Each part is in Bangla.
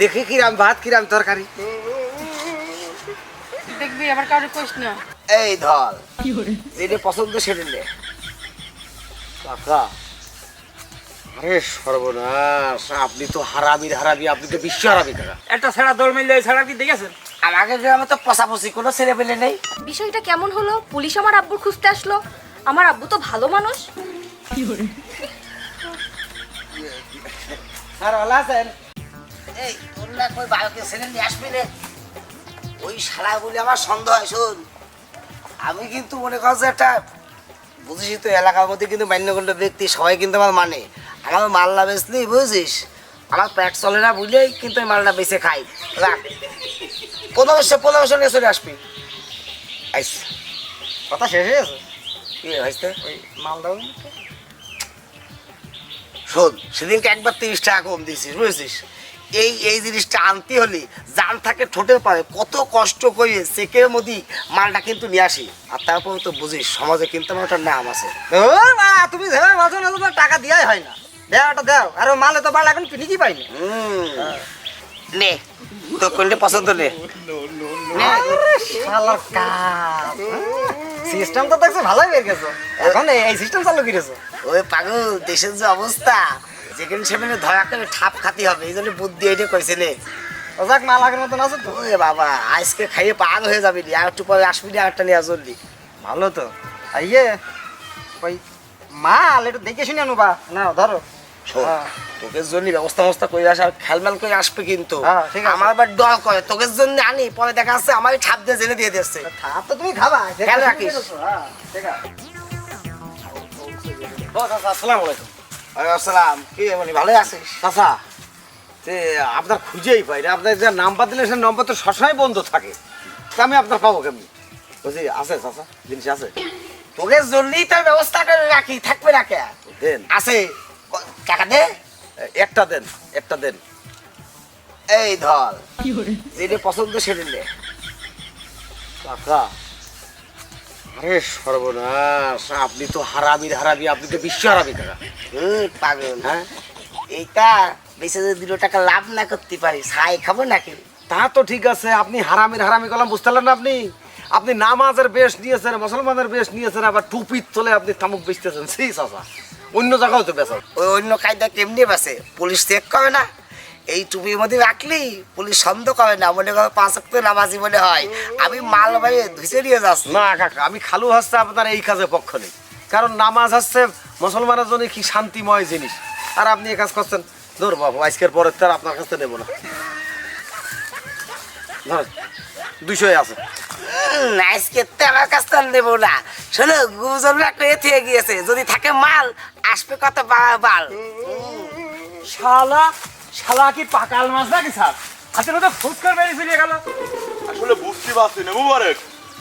দেখি কিরাম ভাত কিরাম তরকারি। দেখবি আবার কারও কইস না। এই ধর যেটা পছন্দ সেটা নে। কাকা আরে সর্বনাশ আপনি তো হারাবির হারাবি আপনি তো বিশ্ব হারাবি কাকা। একটা ছাড়া দৌড় মিললে এই ছাড়া কি দেখেছেন? আমাকে গ্রামে তো পশাপশি কোনো ছেলে পেলে নেই। বিষয়টা কেমন হলো? পুলিশ আমার আব্বুর খুঁজতে আসলো। আমার আব্বু তো ভালো মানুষ। স্যার ভালো আছেন? এই, তোর না কই বায়োকে আসবি ওই শালা বলে আমার সন্দেহ হয়, শোন। আমি কিন্তু মনে কর যে একটা বুঝিস তো এলাকার মধ্যে কিন্তু মান্যগণ্য ব্যক্তি, সবাই কিন্তু আমার মানে। আমার মালটা বেচলি বুঝিস আমার পেট চলে না বুঝলেই কিন্তু আমি মালটা বেচে খাই। রাখ। পনেরোশো পনেরোশো নিয়ে চলে আসবি। আইস। কথা শেষ হয়ে গেছে? কি হয়েছে? ওই মালদাও শোন, সেদিনকে একবার তিরিশ টাকা কম দিয়েছিস, বুঝেছিস? এই এই জিনিসটা আনতে হলে জান থাকে ঠোঁটের পারে কত কষ্ট করে চেকের মধ্যে মালটা কিন্তু নিয়ে আসি। আর তারপর তো বুঝিস সমাজে কিন্তু আমার একটা নাম আছে। মা তুমি ধরে টাকা দিয়াই হয় না। দেও ওটা দেও। আর মালে তো বাল এখন কিনে কি পাইনি নে তো কোনটা পছন্দ নে? নে। শালার কাজ সিস্টেম তো দেখছ ভালোই বের গেছো এখন এই সিস্টেম চালু করেছ। ওই পাগল দেশের যে অবস্থা। যেখানে সেখানে ধরা করে ঠাপ খাতি হবে এই জন্য বুদ্ধি এটা কইছে নে। ও যাক মাল আগের মতন আছে তো? বাবা আজকে খাইয়ে পাগল হয়ে যাবি আর একটু পরে আসবি না একটা নিয়ে জলদি ভালো তো। আর ইয়ে ওই মাল একটু দেখে শুনে আনুবা না ধরো। হ্যাঁ। তোকে জন্য ব্যবস্থা মস্তা করে আসে আর খেলমেল করে আসবে কিন্তু। হ্যাঁ, ঠিক আছে। আমার আবার ডর করে তোকে জন্য আনি পরে দেখা যাচ্ছে আমার ছাপ দিয়ে জেনে দিয়ে দিচ্ছে থাপ তো তুমি খাবা খেয়াল রাখিস। হ্যাঁ, আসসালামু আলাইকুম। আসসালাম। কি মানে ভালোই আছিস? চাচা। যে আপনার খুঁজেই পাই না আপনার যে নাম্বার দিলে সে নম্বর তো সবসময় বন্ধ থাকে। তা আমি আপনার পাবো কেমনি? বলছি আছে চাচা জিনিস আছে। তোকে জন্যই তার ব্যবস্থা করে রাখি থাকবে না কে? দেন। আছে। টাকা দে। একটা দেন একটা দেন। এই ধর। যেটা পছন্দ সেটা নে। কাকা আরে সর্বনাশ আপনি তো হারাবির হারাবি আপনি তো বিশ্ব হারাবি কাকা। হুম, পাগল। হ্যাঁ? এইটা বেশি যদি দুটো টাকা লাভ না করতে পারি ছাই খাব নাকি? তা তো ঠিক আছে আপনি হারামির হারামি কলাম বুঝতে পারলেন না আপনি? আপনি নামাজের বেশ নিয়েছেন মুসলমানের বেশ নিয়েছেন আবার টুপির তলে আপনি তামুক বেচতেছেন। সেই চাচা। অন্য জায়গাও তো বেচা ওই অন্য কায়দা কেমনি বাসে পুলিশ চেক করে না? এই টুপির মধ্যে রাখলি? পুলিশ সন্দেহ করে না মনে করে পাঁচ অক্ট নামাজি মনে হয়। আমি মাল বাইরে ধুসে নিয়ে যাচ্ছি। না কাকা আমি খালু হচ্ছে আপনার এই কাজে পক্ষ নেই। কারণ নামাজ হচ্ছে মুসলমানের জন্য কি শান্তিময় জিনিস। আর আপনি এই কাজ করছেন ধর বাবু আজকের পরের তার আপনার কাছে নেব না। ধর দুশোই আছে। উম, আজকে তো আমার কাছ থেকে নেব না। শোনো গুজনরা করে থেকে গিয়েছে। যদি থাকে মাল আসবে কত বা- বাল শালা শালা কি পাকাল মাছ নাকি স্যার? হাতের মধ্যে ফুচকার বেরিয়ে ফিরিয়ে গেল। আসলে বুঝতে পারছি না মুবারক।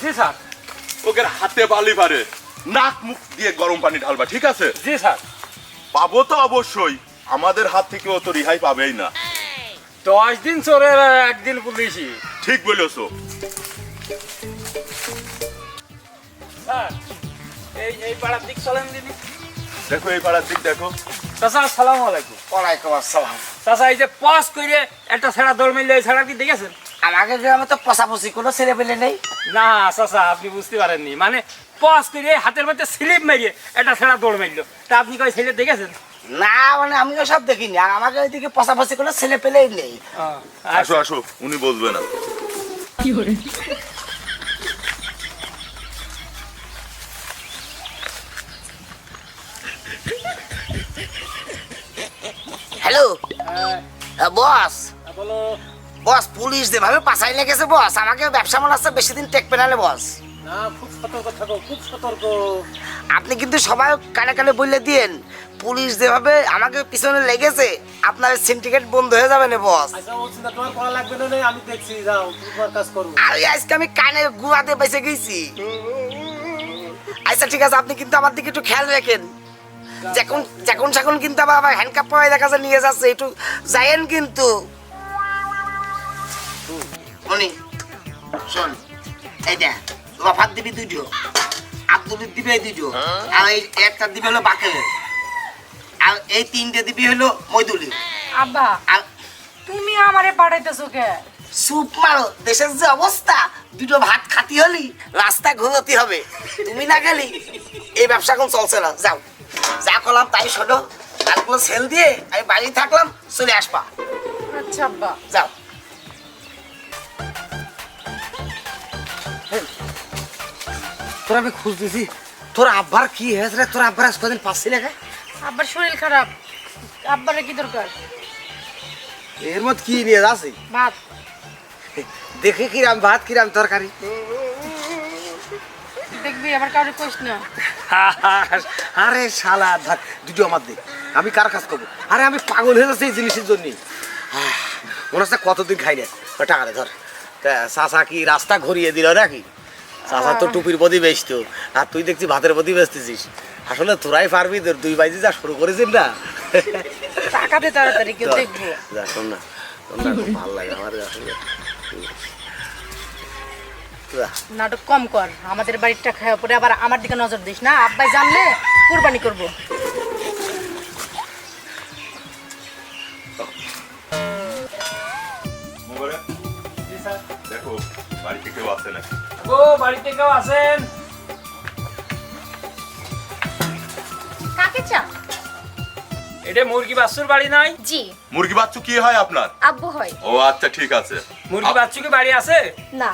জি স্যার। ওকে হাতে বালি পারে নাক মুখ দিয়ে গরম পানি ঢালবা ঠিক আছে? জি স্যার। পাবো তো অবশ্যই আমাদের হাত থেকে ও তো রিহাই পাবেই না। দশ দিন চোরের একদিন পুলিশি ঠিক বলেছ। স্যার এই এই পাড়ার দিক চলেন দিদি। দেখো এই পাড়ার দিক দেখো। চাচা আসসালামু আলাইকুম। ওয়ালাইকুম আসসালাম। চাচা এই যে পাস করে একটা ছাড়া দৌড় মিললে এই ছাড়া কি দেখেছেন? আমাকে গ্রামে তো পশাপশি কোনো ছেলে পেলে নেই। না চাচা আপনি বুঝতে পারেননি। মানে পাস করে হাতের মধ্যে স্লিপ মেরিয়ে একটা ছাড়া দৌড় মারলো তা আপনি কই ছেলে দেখেছেন? না মানে আমিও সব দেখিনি। আর আমাকে ওইদিকে পশাপশি কোনো ছেলে পেলেই নেই। আসো আসো উনি বলবে না। হ্যালো? বস। বলো। বস পুলিশ যেভাবে পাশাই লেগেছে বস আমাকে ব্যবসা মনে হচ্ছে বেশি দিন টেকবে নালে বস। না খুব সতর্ক থাকো খুব সতর্ক। আপনি কিন্তু সবাই কানে কানে বললে দিয়েন পুলিশ যেভাবে আমাকে পিছনে লেগেছে আপনার সিন্ডিকেট বন্ধ হয়ে যাবে না বস। আচ্ছা না তোমার করা লাগবে না আমি দেখছি যাও কাজ করো। আর আজকে আমি কানে গুয়াতে বেঁচে গেছি। আচ্ছা ঠিক আছে আপনি কিন্তু আমার দিকে একটু খেয়াল রাখেন। যখন যখন সেখন কিন্তু আবার হ্যান্ডকাপ দেখা যায় নিয়ে যাচ্ছে একটু যাইয়েন কিন্তু। মনি শোন এইটা লফার দিবি দুটো আব্দুলের দিবে দুটো আর এই একটা দিবে হলো বাকেলের আর এই তিনটে দিবি হলো মইদুলি। আব্বা তুমি আমারে পাঠাইতেছো কে? সুপ মারো দেশের যে অবস্থা দুটো ভাত খাতি হলি রাস্তা ঘুরতি হবে তুমি না গেলি এই ব্যবসা এখন চলছে না যাও। যা করলাম তাই শোনো। কালগুলো সেল দিয়ে আমি বাড়ি থাকলাম চলে আসবা। আচ্ছা আব্বা। যাও। তোর আমি খুঁজতেছি। তোর আব্বার কি হয়েছে রে? তোর আব্বার আজ কদিন পাচ্ছি না আব্বার শরীর খারাপ। আব্বারে কি দরকার? এর মধ্যে কি নিয়ে যাচ্ছি? ভাত। দেখে কিরাম ভাত কিরাম তরকারি। দেখবি আবার কাউরে কইস না। আরে শালা ধর দুটো আমার দে আমি কার কাজ করব আরে আমি পাগল হয়ে যাচ্ছি এই জিনিসের জন্য মনে হচ্ছে কতদিন খাই না টাকা ধর চাচা কি রাস্তা ঘুরিয়ে দিল নাকি চাচা তো টুপির বদি বেচতো আর তুই দেখছি ভাতের বদি বেচতেছিস আসলে তোরাই পারবি তোর দুই বাইজি যা শুরু করেছিস না টাকা দে তাড়াতাড়ি কেউ দেখব শোন না ভালো লাগে আমার আসলে। নাটক কম কর আমাদের বাড়িটা খাওয়া পরে আবার আমার দিকে নজর দিস না? আব্বাই জানলে কুরবানি করব। দেখো বাড়িতে কেউ আছে না ও বাড়িতে কেউ আছেন? কাকে চা এটা মুরগি বাচ্চুর বাড়ি নাই? জি। মুরগি বাচ্চু কি হয় আপনার? আব্বু হয়। ও আচ্ছা ঠিক আছে। মুরগি বাচ্চু কি বাড়ি আছে? না।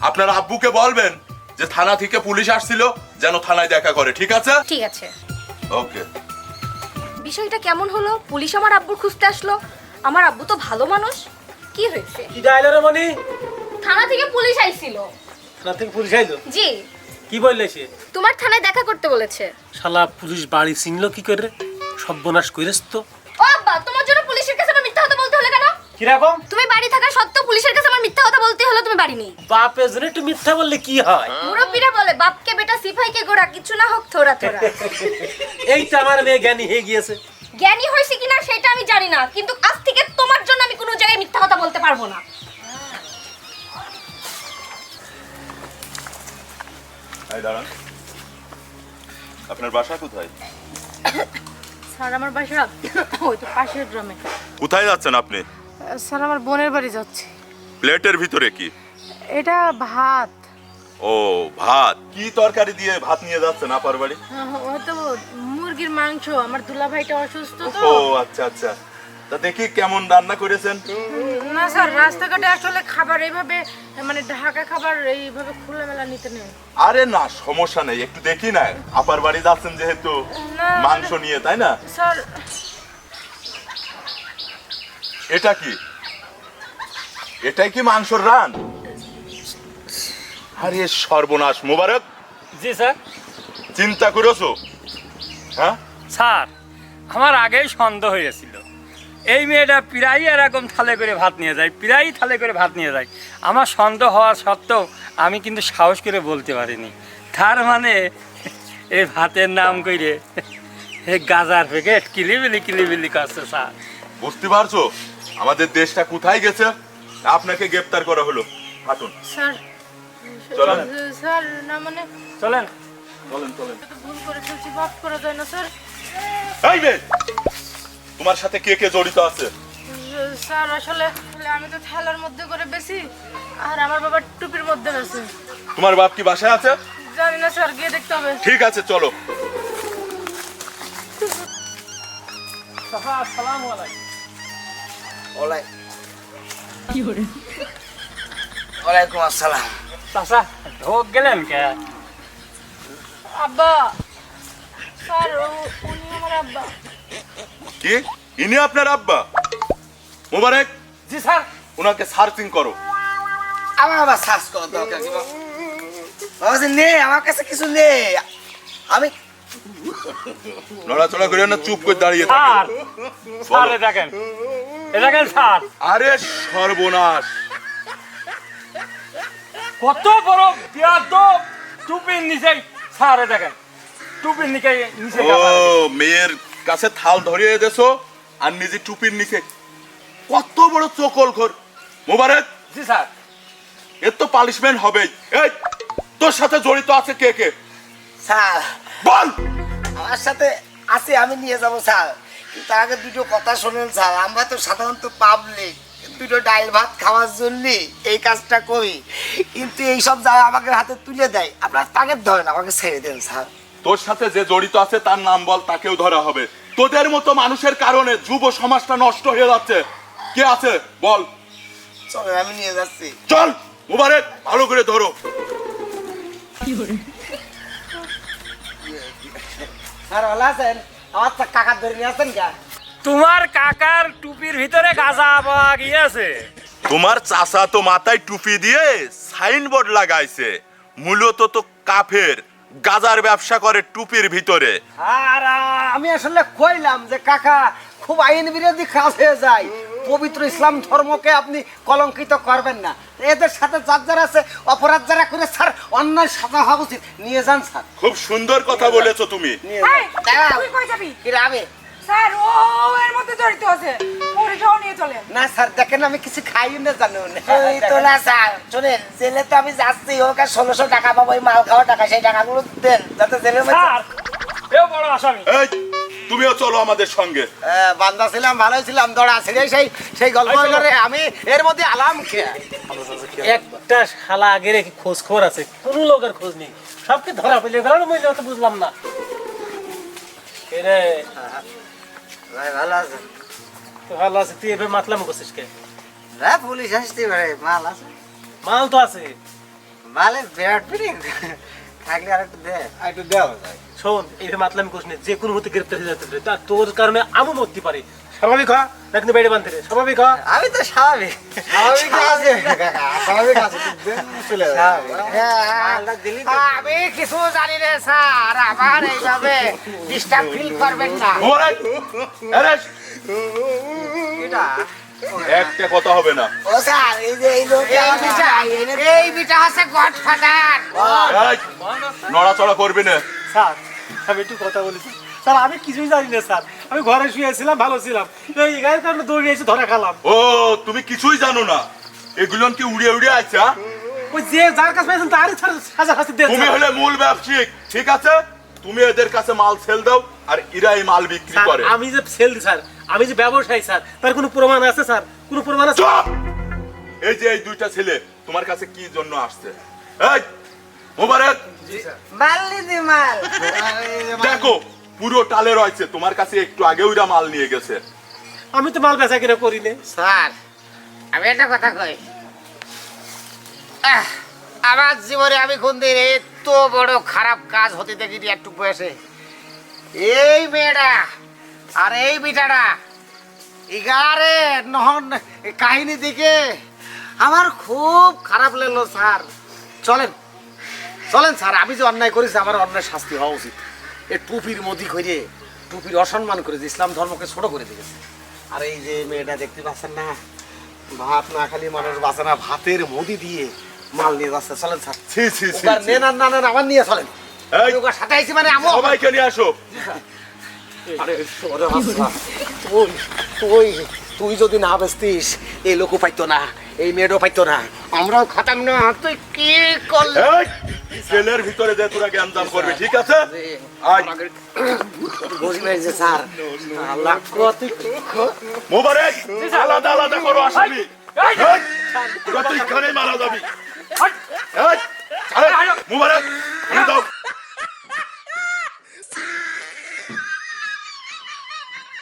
আপনার আব্বুকে বলবেন যে থানা থেকে পুলিশ আসছিল যেন থানায় দেখা করে ঠিক আছে? ঠিক আছে। ওকে। বিষয়টা কেমন হলো? পুলিশ আমার আব্বুর খুঁজতে আসলো। আমার আব্বু তো ভালো মানুষ। কি হয়েছে? কি ডায়লারে মানে থানা থেকে পুলিশ আইছিল। থানা থেকে পুলিশ আইলো? জি। কি বললে সে? তোমার থানায় দেখা করতে বলেছে। শালা পুলিশ বাড়ি চিনলো কি করে? সর্বনাশ করেছ তো। ও আব্বা তোমার জন্য পুলিশের কাছে আমার মিথ্যা কথা বলতে হলো কেন? কীরকম? তুমি বাড়ি থাকা সত্ত্বেও পুলিশের কাছে আমার মিথ্যা কথা বলতে হলো তুমি বাড়ি নেই। বাপের জন্য একটু মিথ্যা বললে কি হয়? মুরব্বীরা বলে বাপকে বেটা সিপাইকে গোড়া কিছু না হোক থোড়া থোড়া। এই তো আমার মেয়ে জ্ঞানী হয়ে গিয়েছে। জ্ঞানী হয়েছে কিনা সেটা আমি জানি না কিন্তু আজ থেকে তোমার জন্য আমি কোনো জায়গায় মিথ্যা কথা বলতে পারব না। এই দাঁড়ান। আপনার বাসা কোথায়? স্যার আমার বাসা ওই তো পাশের গ্রামে। কোথায় যাচ্ছেন আপনি? স্যার আমার বোনের বাড়ি যাচ্ছে। প্লেটের ভিতরে কি? এটা ভাত। ও ভাত। কি তরকারি দিয়ে ভাত নিয়ে যাচ্ছেন আপার বাড়ি? হয়তো মুরগির মাংস। আমার দুলা ভাইটা অসুস্থ তো। ও আচ্ছা আচ্ছা। তা দেখি কেমন রান্না করেছেন? না স্যার রাস্তাঘাটে আসলে খাবার এইভাবে মানে ঢাকা খাবার এইভাবে খোলামেলা নিতে নেই। আরে না সমস্যা নেই। একটু দেখি না। আপার বাড়ি যাচ্ছেন যেহেতু মাংস নিয়ে তাই না? স্যার এটা কি? এটাই কি মাংসর রান? আরে সর্বনাশ মোবারক। জি স্যার। চিন্তা করেছ? হ্যাঁ? স্যার আমার আগেই সন্দেহ হয়েছিল। এই মেয়েটা প্রায়ই এরকম থালে করে ভাত নিয়ে যায় প্রায়ই থালে করে ভাত নিয়ে যায়। আমার সন্দেহ হওয়া সত্ত্বেও আমি কিন্তু সাহস করে বলতে পারিনি। তার মানে এই ভাতের নাম করে এই গাজার প্যাকেট কিলিবিলি কিলিবিলি করছে স্যার। বুঝতে পারছ? আমাদের দেশটা কোথায় গেছে? আপনাকে গ্রেফতার করা হলো। হাঁটুন। স্যার চলেন। স্যার না মানে চলেন। চলেন চলেন। তো ভুল করে ফেলছি মাফ করা যায় না স্যার। এই তোমার সাথে কে কে জড়িত আছে? স্যার আসলে আসলে আমি তো থালার মধ্যে করে বেশি আর আমার বাবা টুপির মধ্যে বেশি। তোমার বাপ কি বাসায় আছে? জানি না স্যার গিয়ে দেখতে হবে। ঠিক আছে চলো। সালাম আলাইকুম। ওলাই ওয়ালাইকুম আসসালাম। চাচা ঢোক গেলেন কে? আব্বা স্যার উনি আমার আব্বা। কি? ইনি আপনার আব্বা? মোবারক। জি স্যার। ওনাকে সার্চিং করো। আমার আবার শ্বাস করার দরকার কি বাবা? বাবাজি আমার কাছে কিছু নেই। আমি নড়াচড়া করে না চুপ করে দাঁড়িয়ে স্যার থাকে। স্যার এ দেখেন এ দেখেন স্যার। আরে সর্বনাশ। কত বড় বিয়াদ টুপির নিচে স্যার এ দেখেন টুপির নিচে নিচে ও মেয়ের কাছে থাল ধরিয়ে দেছো আর নিজে টুপির নিচে। কত বড় চকল ঘর মোবারক জি স্যার। এর তো পানিশমেন্ট হবেই। এই তোর সাথে জড়িত আছে কে কে? স্যার বল। আমার সাথে আছে আমি নিয়ে যাব স্যার। কিন্তু তার আগে দুটো কথা শোনেন স্যার। আমরা তো সাধারণত পাবলিক দুটো ডাল ভাত খাওয়ার জন্য এই কাজটা করি। কিন্তু এই সব যা আমাকে হাতে তুলে দেয় আপনার তাকে ধরেন আমাকে ছেড়ে দেন স্যার। তোর সাথে যে জড়িত আছে তার নাম বল তাকেও ধরা হবে। তোদের মতো মানুষের কারণে যুব সমাজটা নষ্ট হয়ে যাচ্ছে। কে আছে? বল। চলেন আমি নিয়ে যাচ্ছি। চল মুবারক ভালো করে ধরো। স্যার ভালো আছেন? আমার কাকার ধরে নিয়ে আসছেন কা তোমার কাকার টুপির ভিতরে গাঁজা পাওয়া গিয়েছে তোমার চাষা তো মাথায় টুপি দিয়ে সাইনবোর্ড লাগাইছে। মূলত তো কাফের গাজার ব্যবসা করে টুপির ভিতরে। আর আমি আসলে কইলাম যে কাকা খুব আইন বিরোধী কাজ হয়ে যায়। পবিত্র ইসলাম ধর্মকে আপনি কলঙ্কিত করবেন না। এদের সাথে যার যারা আছে অপরাধ যারা করে স্যার অন্যায় সাজা হওয়া উচিত। নিয়ে যান স্যার। খুব সুন্দর কথা বলেছ তুমি। নিয়ে এই, যান তুই কই যাবি? কি রাবে? স্যার ও এর মধ্যে জড়িত আছে। পুলিশও নিয়ে চলেন। না স্যার দেখেন আমি কিছু খাই না জানুন এই তো না স্যার শোনেন জেলে তো আমি যাচ্ছি ওকে ষোলোশো টাকা পাবো ওই মাল খাওয়া টাকা সেই টাকাগুলো দেন যাতে জেলের মধ্যে স্যার এও বড় আসামি। এই তুমিও চলো আমাদের সঙ্গে। বান্দা ছিলাম ভালোই ছিলাম দড়া ছিঁড়ে সেই সেই গল্প করে আমি এর মধ্যে আলাম খেয়ে একটা শালা আগে রেখে খোঁজ খবর আছে কোনো লোকের খোঁজ নেই। সবকে ধরা পেলে গেল মই তো বুঝলাম না। এরে ভাই ভালো আছেন তো ভালো আছে তুই এভাবে মাতলাম করছিস কে? হ্যাঁ পুলিশ আসতে পারে মাল আছে? মাল তো আছে। মালে বিরাট পিরিং থাকলে আর একটু দে। একটু দেওয়া যায়। শোন এইভাবে মাতলাম করিস না যে কোনো মতে গ্রেপ্তার হয়ে যেতে পারে। তা তোর কারণে আমও মরতে পারি। স্বাভাবিক হ নাকি বেড়ে বানতে স্বাভাবিক হ। আমি তো স্বাভাবিক। স্বাভাবিক আছে। স্বাভাবিক আছে। চলে আমি কিছু জানি না স্যার। আমার এইভাবে ডিস্টার্ব ফিল করবেন না। আরে, একটা কথা হবে না। ও স্যার এই যে এই লোক এই বিটা নড়াচড়া করবি না। স্যার আমি একটু কথা বলেছি। স্যার আমি কিছুই জানি না স্যার। আমি ঘরে শুয়েছিলাম ভালো ছিলাম। এই গায়ের কারণে দৌড়ে এসে ধরা খেলাম। ও তুমি কিছুই জানো না। এগুলো কি উড়িয়ে উড়িয়ে আচ্ছা ওই যে যার কাছে পেয়েছেন তারই হাজার হাজার দেন তুমি হলে মূল ব্যবসায়িক ঠিক আছে? তুমি এদের কাছে মাল সেল দাও আর এরা এই মাল বিক্রি করে। আমি যে সেল স্যার আমি যে ব্যবসায়ী স্যার তার কোনো প্রমাণ আছে স্যার? কোনো প্রমাণ আছে? এই যে এই দুইটা ছেলে তোমার কাছে কি জন্য আসছে? এই মোবারক! দেখো পুরো টালে রয়েছে। তোমার কাছে একটু আগে ওইরা মাল নিয়ে গেছে। আমি তো মাল বেচা কিনা করি না স্যার আমি একটা কথা কই। আহ, আমার জীবনে আমি কোনদিন এত বড় খারাপ কাজ হতে দেখিনি একটু বয়সে। এই মেয়েটা আর এই বিটাটা ইগারে নহন কাহিনী দিকে আমার খুব খারাপ লাগল স্যার। চলেন চলেন স্যার আমি যে অন্যায় করেছি আমার অন্যায় শাস্তি হওয়া উচিত। এই টুপির মদি করে টুপির অসম্মান করেছে ইসলাম ধর্মকে ছোট করে দিয়েছে। আর এই যে মেয়েটা দেখতে পাচ্ছেন না ভাত না খালি মানুষ বাঁচে না ভাতের মুদি দিয়ে মাল নিয়ে যাচ্ছে। চলেন স্যার। ছি ছি ছি নেন আর না নেন আমার নিয়ে চলেন। সাথে আইছি মানে সবাইকে নিয়ে আসো। তুই তুই তুই যদি না বেচতিস এই লোকও পাইতো না এই মেয়েটাও পাইতো না। আমরাও খাতাম না তুই কি করলি? জেলের ভিতরে যে তোরা জ্ঞানদাম করবি ঠিক আছে? স্যার। মোবারক আলাদা আলাদা করো আসামি। এই, তোরা মারা যাবি। মোবারক নিয়ে যাও।